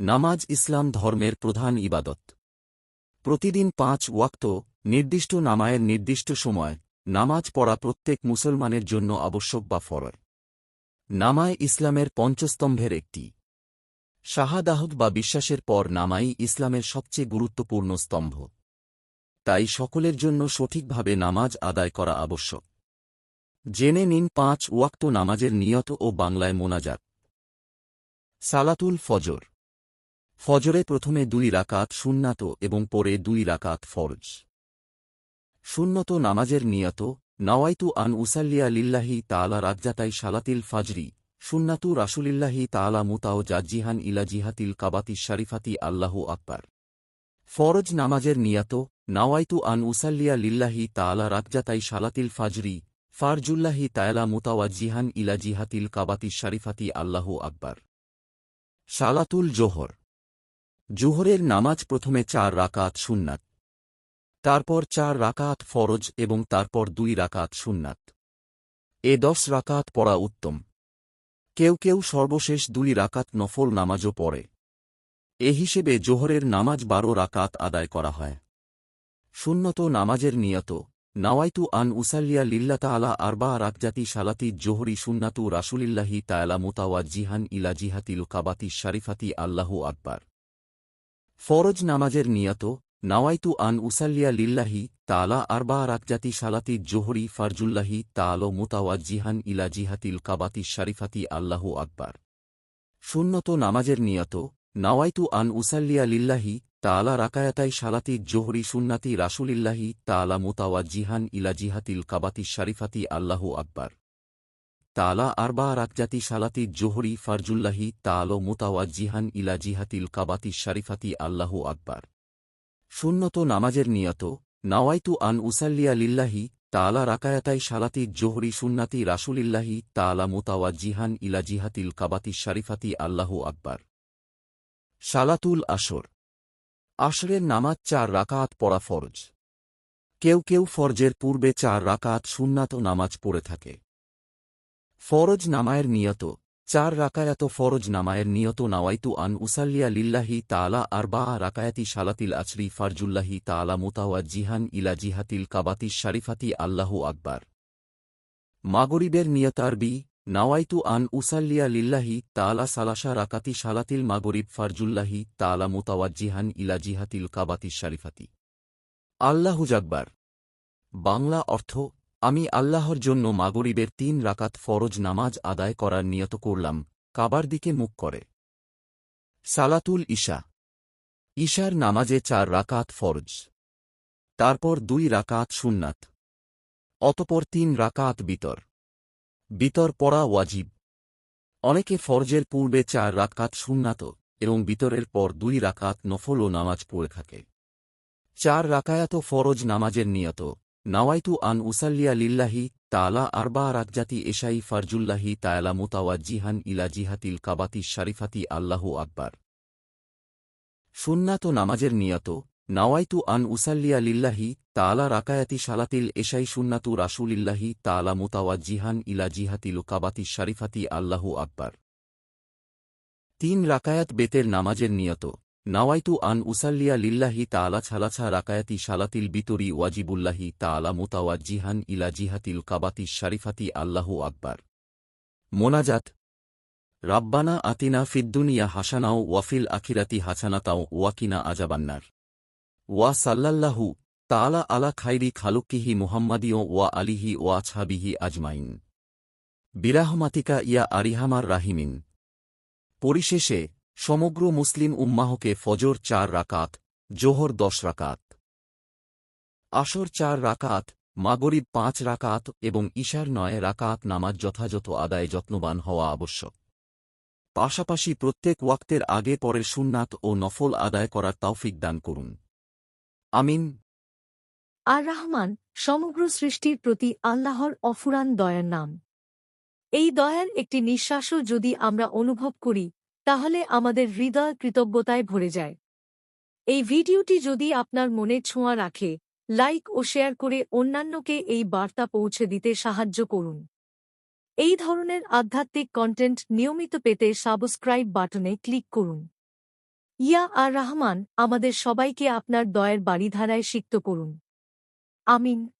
নামাজ ইসলাম ধর্মের প্রধান ইবাদত। প্রতিদিন পাঁচ ওয়াক্ত নির্দিষ্ট নামায়ের নির্দিষ্ট সময় নামাজ পড়া প্রত্যেক মুসলমানের জন্য আবশ্যক বা ফরয় নামায় ইসলামের পঞ্চস্তম্ভের একটি। শাহাদাহত বা বিশ্বাসের পর নামাই ইসলামের সবচেয়ে গুরুত্বপূর্ণ স্তম্ভ। তাই সকলের জন্য সঠিকভাবে নামাজ আদায় করা আবশ্যক। জেনে নিন পাঁচ ওয়াক্ত নামাজের নিয়ত ও বাংলায় মোনাজাত। সালাতুল ফজর। ফজরে প্রথমে দুই রাকাত সুন্নাত এবং পরে দুই রাকাত ফরজ। সুন্নত নামাজের নিয়ত, নওয়াইতু আন উসাল্লিয়া লিল্লাহি তালা রাজ্জাতাই সালাতিল ফাজরি, সুন্নাতু রাসুলিল্লাহি তালা মুতাও জাজ্জিহান ইলা জিহাতিল কাবাতি শারিফাতি আল্লাহু আকবার। ফরজ নামাজের নিয়ত, নাওয়াইতু আন উসাল্লিয়া লিল্লাহি তালা রাজ্জাতাই সালাতিল ফাজরি, ফারজুল্লাহি তায়লা মুতাওয়া জিহান ইলা জিহাতিল কাবাতি শারিফাতি আল্লাহু আকবার। সালাতুল জোহর জোহরের নামাজ প্রথমে চার রাকাত সুন্নাত, তারপর চার রাকাত ফরজ এবং তারপর দুই রাকাত সুন্নাত। এ দশ রাকাত পড়া উত্তম। কেউ কেউ সর্বশেষ দুই রাকাত নফল নামাজও পড়ে। এ হিসেবে জোহরের নামাজ বারো রাকাত আদায় করা হয়। সুন্নত নামাজের নিয়ত, নাওয়াইতু আন উসাল্লিয়া লিল্লা তালা আরবা রাকজাতি সালাতি জোহরি সুন্নাতু রাসুলিল্লাহি তায়ালা মুতাওয়া জিহান ইলা জিহাতিল কাবাতি শারিফাতি আল্লাহু আকবার। ফরজ নামাজের নিয়ত, নাওয়াইতু আন উসাল্লিয়া লিল্লাহি তালা আরবা রাকজাতি সালাতি জোহরি ফারজুল্লাহি তালো মুতাওয়া জিহান ইলা জিহাতিল কাবাতি শারিফাতি আল্লাহু আকবার। সুন্নত নামাজের নিয়ত, নাওয়াইতু আন উসাল্লিয়া লিল্লাহি তালা রাকায়াতাই সালাতি জোহরি সুন্নাতি রাসুলিল্লাহি তালা মুতাওয়া জিহান ইলা জিহাতিল কাবাতি শারিফাতি আল্লাহু আকবার। তালা আরবা রাকজাতি সালাতি জোহরি ফারজুল্লাহি তালো মুতাওয়া জিহান ইলা জিহাতিল কাবাতি শারিফাতি আল্লাহু আকবার। সুন্নত নামাজের নিয়ত, নাওয়াইতু আন উসাল্লিয়া লিল্লাহি, তালা রাকায়াতাই সালাতি জোহরি সুন্নাতি রাসুলিল্লাহি, তালা মুতাওয়া জিহান ইলা জিহাতিল কাবাতি শারিফাতি আল্লাহু আকবার। সালাতুল আসর। আসরের নামাজ চার রাকাত পড়া ফরজ। কেউ কেউ ফরজের পূর্বে চার রাকাত সুন্নাত নামাজ পড়ে থাকে। ফরজ নামায়ের নিয়ত। চার রাকায়াত ফরজ নামায়ের নিয়ত নাওয়াইতু আন উসাল্লিয়া লিল্লাহি তালা আরবা রাকায়াতি সালাতিল আচরি ফারজুল্লাহি তালা মুতাওয়া জিহান ইলা জিহাতিল কাবাতি শারিফাতি আল্লাহু আকবার। মাগরিবের নিয়ত আরবি নাওয়াইতু আন উসাল্লিয়া লিল্লাহি তালা সালাসা রাকাতি সালাতিল মাগরিব ফারজুল্লাহি তালা মুতাওয়া জিহান ইলা জিহাতিল কাবাতি শারিফাতি। আল্লাহু জাকবার বাংলা অর্থ আমি আল্লাহর জন্য মাগরিবের তিন রাকাত ফরজ নামাজ আদায় করার নিয়ত করলাম, কাবার দিকে মুখ করে। সালাতুল ঈশা। ঈশার নামাজে চার রাকাত ফরজ। তারপর দুই রাকাত সুন্নাত। অতপর তিন রাকাত বিতর। বিতর পড়া ওয়াজিব। অনেকে ফরজের পূর্বে চার রাকাত সুন্নাত এবং বিতরের পর দুই রাকাত নফল ও নামাজ পড়ে থাকে। চার রাকায়াত ফরজ নামাজের নিয়ত। নাওয়াইতু আন উসাল্লিয়া লিল্লাহি তালা আরবা রাজ্জাতি এশাই ফারজুল্লাহি তায়ালা মুতাওয়া জিহান ইলা জিহাতিল কাবাতি শারিফাতি আল্লাহু আকবার। সুন্নাত নামাজের নিয়ত, নাওয়াইতু আন উসাল্লিয়া লিল্লাহি তালা রাকায়াতি সালাতিল এশাই সুন্নাতু রাসুলিল্লাহি তালা মুতাওয়া জিহান ইলা জিহাতিল কাবাতি শারিফাতি আল্লাহু আকবার। তিন রাকায়াত বেতের নামাজের নিয়ত নাওয়াইতু আন উসাল্লিয়া লিল্লাহি তালা ছালাছা রাকায়াতি সালাতিল বিতরি ওয়াজিবুল্লাহি তালা মুতাওয়া জিহান ইলা জিহাতিল কাবাতি শারিফাতি আল্লাহু আকবার। মোনাজাত। রাব্বানা আতিনা ফিদ্দুনিয়া হাসানাও ওয়াফিল আখিরাতি হাসানাতাও ওয়াকিনা আজাবান্নার ওয়া সাল্লাল্লাহু তালা আলা খাইরি খালুকিহি মুহাম্মাদিও ওয়া আলিহি ওয়া ছাবিহি আজমাইন। বিরাহমাতিকা ইয়া আরিহামার রাহিমিন। পরিশেষে সমগ্র মুসলিম উম্মাহকে ফজর চার রাকাত, জোহর দশ রাকাত। আসর চার রাকাত, মাগরিব পাঁচ রাকাত এবং ঈশার নয় রাকাত নামাজ যথাযথ আদায় যত্নবান হওয়া আবশ্যক। পাশাপাশি প্রত্যেক ওয়াক্তের আগে পরের সুন্নাত ও নফল আদায় করার তৌফিক দান করুন। আমিন। আর রহমান, সমগ্র সৃষ্টির প্রতি আল্লাহর অফুরান দয়ার নাম। এই দয়ার একটি নিঃশ্বাসও যদি আমরা অনুভব করি তাহলে আমাদের হৃদয় কৃতজ্ঞতায় ভরে যায়। এই ভিডিওটি যদি আপনার মনে ছোঁয়া রাখে, লাইক ও শেয়ার করে অন্যান্যকে এই বার্তা পৌঁছে দিতে সাহায্য করুন। এই ধরনের আধ্যাত্মিক কন্টেন্ট নিয়মিত পেতে সাবস্ক্রাইব বাটনে ক্লিক করুন। ইয়া আর রহমান আমাদের সবাইকে আপনার দয়ের বাড়িধারায় সিক্ত করুন। আমিন।